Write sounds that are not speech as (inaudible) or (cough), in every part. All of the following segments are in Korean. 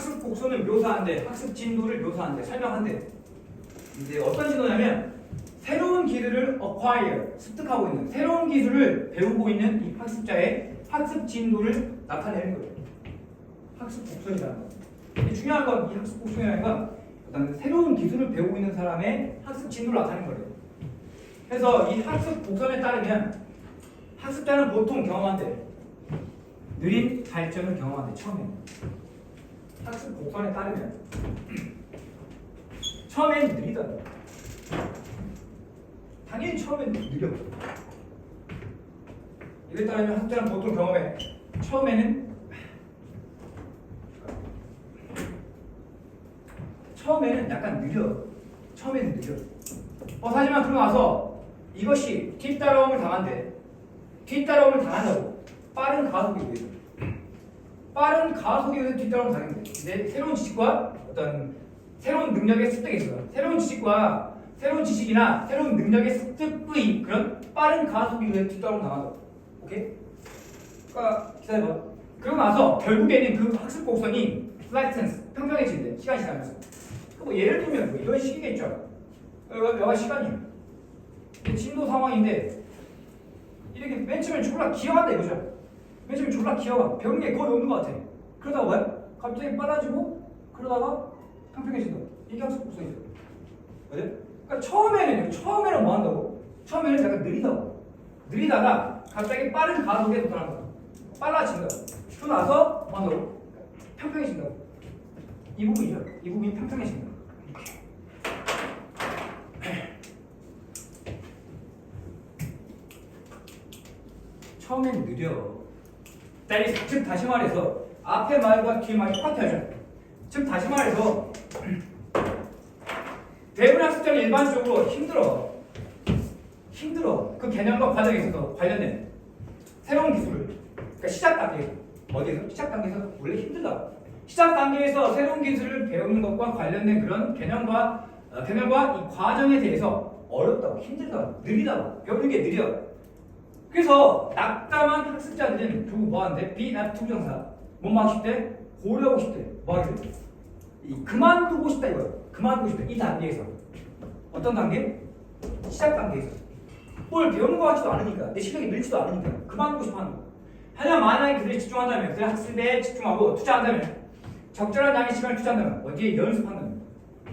학습 곡선을 묘사한대, 학습 진도를 묘사한대, 설명한대. 이제 어떤 진도냐면 새로운 기술을 acquire, 습득하고 있는 새로운 기술을 배우고 있는 이 학습자의 학습 진도를 나타내는 거예요. 학습 곡선이라는 거. 중요한 건 이 학습 곡선이라는 건 어떤 새로운 기술을 배우고 있는 사람의 학습 진도를 나타내는 거예요. 그래서 이 학습 곡선에 따르면 학습자는 보통 경험한대 느린 발전을 경험한대 처음에 는 학습 곡선에 따르면 처음엔 느리다 당연히 처음엔 느려 이에 따르면 학습자는 보통 경험해 처음에는 처음에는 약간 느려. 처음에는 느려. 어, 하지만 나서 이것이 뒤따라옴을 당한대. 뒤따라옴을 당한다고. 빠른 가속에 의해서 빠른 가속에 의해서 뒤따라옴을 당하는데 이제 새로운 지식과 어떤 새로운 능력의 습득에 있어요 새로운 지식과 새로운 지식이나 새로운 능력의 습득의 그런 빠른 가속에 의해서 뒤따라옴을 당한다 오케이? 그러니까 기다려봐. 그러고 나서 결국에는 그 학습 곡선이 플라이턴스 평평해진대 시간이 지나면서. 뭐 예를 들면 뭐 이런 식이겠죠. 여기가 여가 시간이야 근데 진도 상황인데 이렇게 맨 처음에 졸라 기어간다 이거죠 맨 처음에 졸라 기어가 배우는 게 거의 없는 것 같아 그러다가 뭐야? 갑자기 빨라지고 그러다가 평평해진다 이게 학습 곡선이죠 맞아? 그러니까 처음에는 처음에는 뭐 한다고? 처음에는 약간 느리다고 느리다가 갑자기 빠른 가속에 도달한다 빨라진다 그러고 나서 뭐 한다고? 평평해진다고 이 부분이죠 이 부분이 평평해진다 처음엔 느려. 자, 즉 다시 말해서 앞에 말과 뒤에 말이 똑같아요. 즉 다시 말해서 대부분 학습자는 일반적으로 힘들어. 힘들어. 그 개념과 과정에 있어서 관련된 새로운 기술을 그러니까 시작 단계 어디에서 시작 단계에서 원래 힘들다. 시작 단계에서 새로운 기술을 배우는 것과 관련된 그런 개념과 어, 개념과 이 과정에 대해서 어렵다고 힘들다고 느리다고 배우는 게 느려. 그래서 낙담한 학습자들은 뭐 하는데? be not 투정사 뭐만 하고? 고려하고 싶대 뭐 하게 돼? 이 그만두고 싶다 이거야 그만두고 싶다 이 단계에서 어떤 단계? 시작 단계에서 뭘 배우는 거 같지도 않으니까 내 실력이 늘지도 않으니까 그만두고 싶어 하는 거야 하지만 만약에 그들이 집중한다면 그들 학습에 집중하고 투자한다면 적절한 양의 시간을 투자한다면 어디에 연습한다면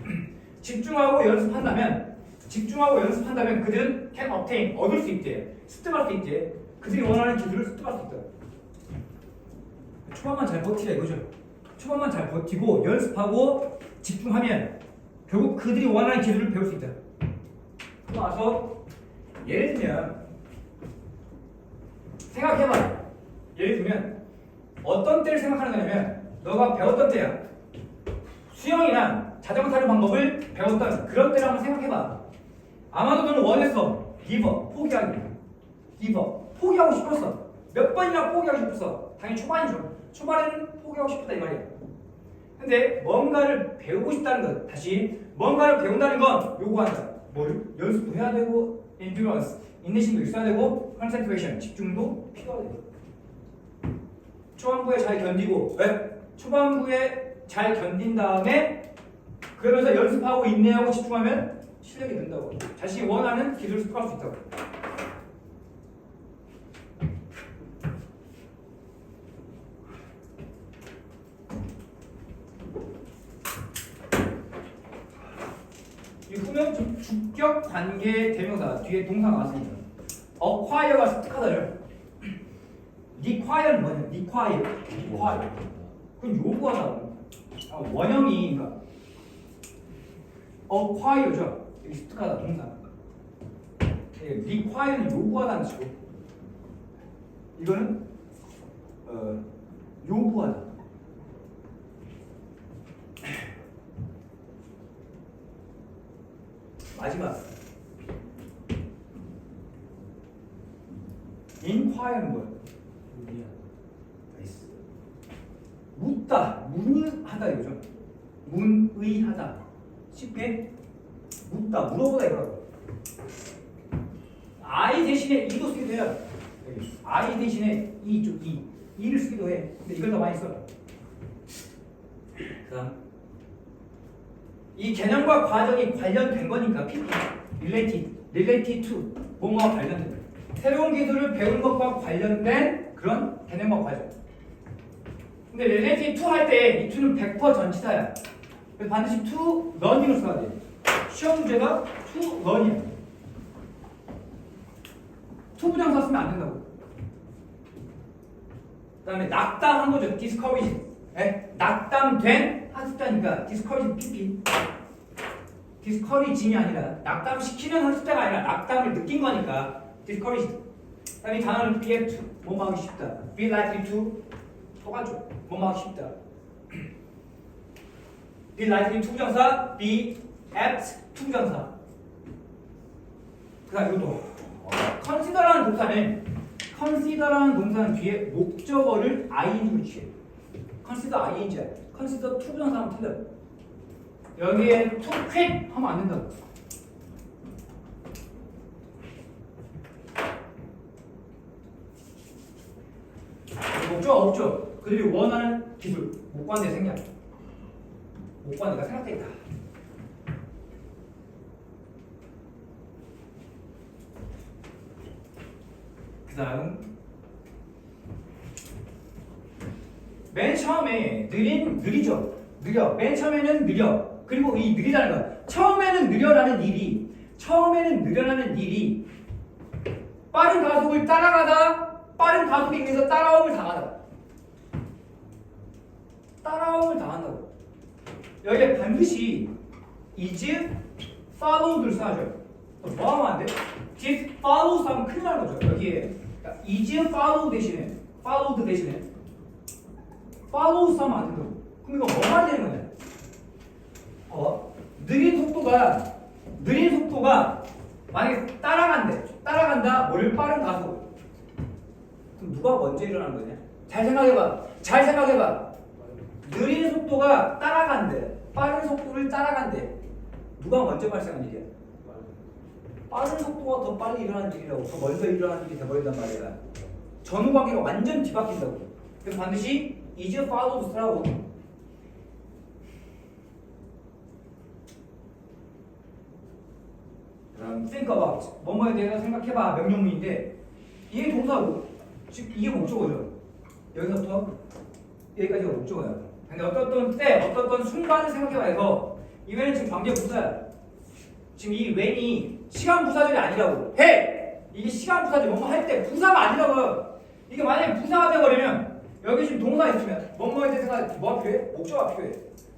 (clears throat) 집중하고 연습한다면 집중하고 연습한다면 그들은 can obtain 얻을 수 있대 습득할 수 있대 그들이 원하는 기술을 습득할 수 있다. 초반만 잘 버티자 이거죠. 초반만 잘 버티고 연습하고 집중하면 결국 그들이 원하는 기술을 배울 수 있다. 그러고 나서 예를 들면 생각해봐. 예를 들면 어떤 때를 생각하는 거냐면 너가 배웠던 때야. 수영이나 자전거 타는 방법을 배웠던 그런 때를 한번 생각해봐 아마도 너는 원했어. 기버, 포기하기. 기버, 포기하고 싶었어. 몇 번이나 포기하고 싶었어. 당연히 초반이죠. 초반에는 포기하고 싶었다 이 말이야. 근데 뭔가를 배우고 싶다는 것, 다시 뭔가를 배운다는 건 요구한다. 뭘? 연습도 해야 되고, endurance, 인내심도 있어야 되고, concentration, 집중도 필요하다. 초반부에 잘 견디고, 왜? 초반부에 잘 견딘 다음에 그러면서 연습하고 인내하고 집중하면 실력이 는다고. 자신이 원하는 기술을 습득할 수 있다고. 이 후면 주- 주격 관계 대명사 뒤에 동사가 왔습니다. acquire가 습득하다를 require는 뭐냐? require, require. 그건 요구하다. 아, 원형이 그러니까 acquire죠. 여기 습득하다 동사. 예, require는 요구하다는 뜻이고 이거는 어, 요구하다. (laughs) 마지막 inquire는? 나이스. 묻다, 문의하다 이거죠. 문의하다. 쉽게 묻다, 물어보다 이거라고. I 대신에 이도 쓰기도 해요. I 대신에 이쪽 이, 이를 쓰기도 해. 근데 이걸 더 많이 써. 그 다음 이 개념과 과정이 관련된 거니까 PP related, related to 뭐뭐와 관련된 거. 새로운 기술을 배우는 것과 관련된 그런 개념과 과정. 근데 related to 할 때 이 to는 100% 전치사야. 반드시 to learning을 써야 돼. 시험 문제가 to learning이야. to 부정사 쓰면 안 된다고. 그 다음에 낙담한 거죠. discourage. 예? 낙담된 학습자니까 discourage PP. discourage이 아니라 낙담시키는 학습자가 아니라 낙담을 느낀 거니까 discouraged. 그 다음에 이 단어는 be to 뭐뭐 하기 쉽다. be likely to 똑같죠. 뭐뭐 하기 쉽다. Be to 부정사, be apt 부정사. 그다음 이것도 consider라는 동사는 consider라는 동사는 뒤에 목적어를 ing로 취해. consider ing야. consider 부정사하면 틀려. 여기에 to quit 하면 안 된다고. 목적어 없죠. 그들이 원하는 기술, 목관대 생략. 목관대가 생략돼 있다. 그 다음. 맨 처음에 느린 느리죠? 느려. 맨 처음에는 느려. 그리고 이 느리다는 거 처음에는 느려라는 일이 처음에는 느려라는 일이 빠른 가속을 따라가다 빠른 가속에 의해서 따라옴을 당하다 따라옴을 당한다고 여기에 반드시 is followed를 써야죠. 뭐 하면 안 돼? did follow 하면 큰일 나는 거죠. 여기에 그러니까 is follow 대신에 followed 대신에 follow 하면 안 된다고. 그럼 이거 뭐 말이 되는 거냐? 어? 느린 속도가 느린 속도가 만약에 따라간대. 따라간다 뭘 빠른 가속 그럼 누가 먼저 일어난 거냐? 잘 생각해봐. 잘 생각해봐. 느린 속도가 따라간대 빠른 속도를 따라간대. 누가 먼저 발생한 일이야? 빠른 속도가 더 빨리 일어나는 일이라고. 더 먼저 일어나는 일이 돼버린단 말이야. 전후 관계가 완전 뒤바뀐다고. 그래서 반드시 followed 쓰라고 그다음 think about. 뭐뭐에 대해서 생각해봐. 명령문인데 이게 동사고. 즉 이게 목적어죠. 여기서부터 여기까지가 목적어야 근데 어떤 때 어떤 순간을 생각해봐 해서 이외에는 지금 관계 부사야. 지금 이 when이 시간 부사절이 아니라고. 해! 이게 시간 부사절 뭐뭐 할 때 부사가 아니라고. 이게 만약에 부사가 돼버리면 여기 지금 동사 있으면 뭐뭐에 대해서 생각 뭐가 필요해? 목적어가 필요해.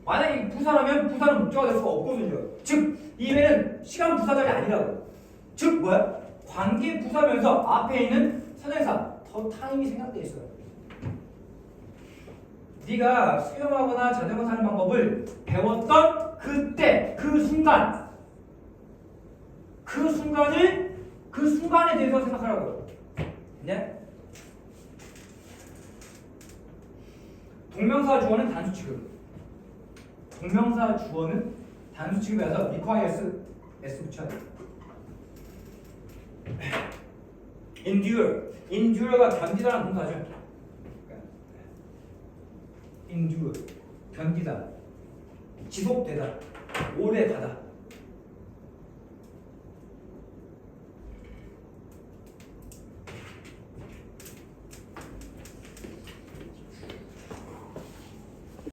만약에 부사라면 부사는 목적어가 될 수가 없거든요. 즉 이외에는 시간 부사절이 아니라고. 즉 뭐야? 관계 부사면서 앞에 있는 선행사 더 타임이 생각돼 있어요 네가 수영하거나 자전거 타는 방법을 배웠던 그때 그 순간 그 순간을 그 순간에 대해서 생각하라고요. 네? 동명사 주어는 단수 취급. 동명사 주어는 단수 취급이라서 requires s 붙여야 돼. (clears throat) endure, endure가 견디다라는 동사죠. Endure, 견디다, 지속되다, 오래 가다.